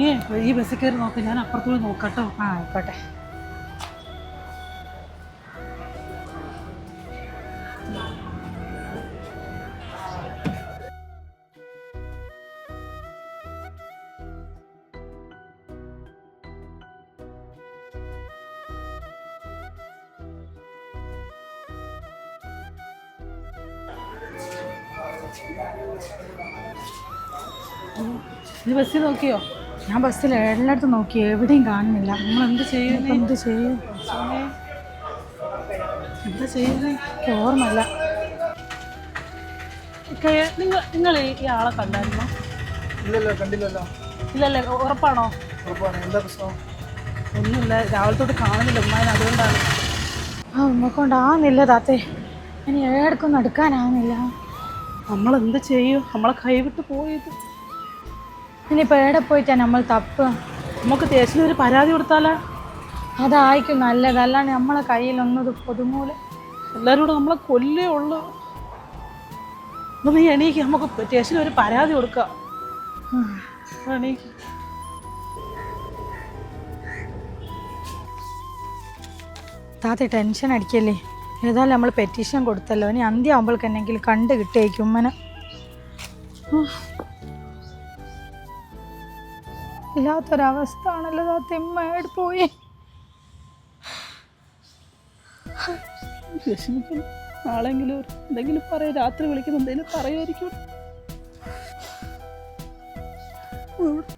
ഏ ഈ ബസ്സിൽ കയറി നോക്ക്. ഞാൻ അപ്പുറത്തൂടെ നോക്കട്ടോ. ആ ആയിക്കോട്ടെ. ഇത് ബസ്സിൽ നോക്കിയോ? ഞാൻ ബസ്സിൽ എല്ലായിടത്തും നോക്കി എവിടെയും കാണുന്നില്ല. നമ്മൾ എന്ത് ചെയ്യുന്നു? എന്ത് ചെയ്യും? എന്താ ചെയ്യുന്നത് എനിക്ക് ഓർമ്മല്ല നിങ്ങൾ നിങ്ങൾ ഈ ആളെ കണ്ടായിരുന്നോ? ഇല്ലല്ലോ കണ്ടില്ലല്ലോ. ഇല്ലല്ലേ ഉറപ്പാണോ? ഉറപ്പാണോ. എന്താ പ്രശ്നം? ഒന്നുമില്ല രാവിലെ തൊട്ട് കാണുന്നില്ല ഉമ്മാൻ അതുകൊണ്ടാണ്. ആ ഉമ്മ കൊണ്ടാവുന്നില്ല താത്തേ. ഇനി ഏടക്കൊന്നും എടുക്കാനാവുന്നില്ല നമ്മളെന്ത് ചെയ്യും? നമ്മളെ കൈവിട്ട് പോയത്. ഇനിയിപ്പോൾ എവിടെ പോയിട്ടാ നമ്മൾ തപ്പ്? നമുക്ക് ദേശീയ ഒരു പരാതി കൊടുത്താലാ? അതായിരിക്കും നല്ലത്. അല്ലാണ്ട് നമ്മളെ കയ്യിലൊന്നത് പൊതുമൂലം. എല്ലാവരും കൂടെ നമ്മളെ കൊല്ലേ ഉള്ളു. എന്നാ നീ എണീക്ക്. നമുക്ക് സ്റ്റേഷനിൽ ഒരു പരാതി കൊടുക്കാം. എണീക്ക്. താത്ത ടെൻഷൻ അടിക്കല്ലേ? ഏതായാലും നമ്മൾ പെറ്റീഷൻ കൊടുത്തല്ലോ. ഇനി അന്ത്യ ആകുമ്പോൾക്ക് കണ്ട് കിട്ടിയേക്കും ഉമ്മനെ. ഇല്ലാത്തൊരവസ്ഥ ആണല്ലോ താത്ത ഉമ്മ പോയി. വിഷമിക്കുന്നു നാളെങ്കിലും എന്തെങ്കിലും പറയും രാത്രി വിളിക്കുന്ന എന്തെങ്കിലും പറയുമായിരിക്കും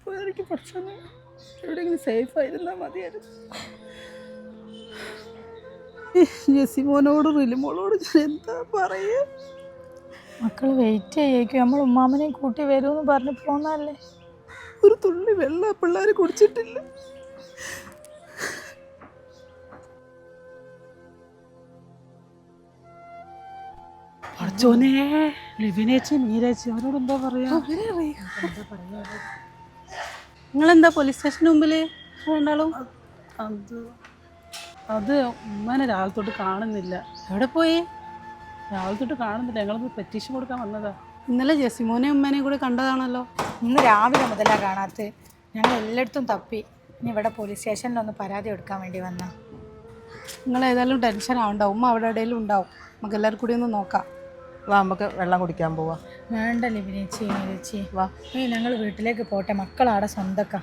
പോയായിരിക്കും പഠിച്ചോനെ എവിടെയെങ്കിലും സേഫ് ആയിരുന്നാൽ മതിയായിരുന്നു. ജസിമോനോട് റിലിമോളോട് എന്താ പറയുക മക്കൾ വെയിറ്റ് ചെയ്യേക്കും. നമ്മൾ ഉമ്മാമനെയും കൂട്ടി വരുമെന്ന് പറഞ്ഞ് പോന്നല്ലേ ഒരു തുള്ളി വെള്ളം പിള്ളേർ കുടിച്ചിട്ടില്ല. മീരേച്ചി അവരോട് എന്താ പറയാ? നിങ്ങളെന്താ പോലീസ് സ്റ്റേഷന് മുമ്പിൽ രണ്ടാളും? അത് അത് ഉമ്മനെ രാവിലെ തൊട്ട് കാണുന്നില്ല. എവിടെ പോയി? രാവിലെ തൊട്ട് കാണുന്നില്ല. ഞങ്ങളൊന്ന് പെറ്റീഷൻ കൊടുക്കാൻ വന്നതാ. ഇന്നലെ ജെസിമോനെ ഉമ്മനെയും കൂടെ കണ്ടതാണല്ലോ. ഇന്ന് രാവിലെ മുതലാണ് കാണാത്ത ഞങ്ങൾ എല്ലായിടത്തും തപ്പി. ഇനി ഇവിടെ പോലീസ് സ്റ്റേഷനിലൊന്ന് പരാതി കൊടുക്കാൻ വേണ്ടി വന്ന. നിങ്ങൾ ഏതായാലും ടെൻഷൻ ആവണ്ട. ഉമ്മ അവിടെ ഇടയിലും ഉണ്ടാവും. നമുക്ക് എല്ലാവരും കൂടി ഒന്ന് നോക്കാം. വാ നമുക്ക് വെള്ളം കുടിക്കാൻ പോവാം. വേണ്ട ലിബിനേച്ചി മീരേച്ചി വാ. ഞങ്ങൾ വീട്ടിലേക്ക് പോട്ടെ. മക്കളാടെ സ്വന്തക്ക.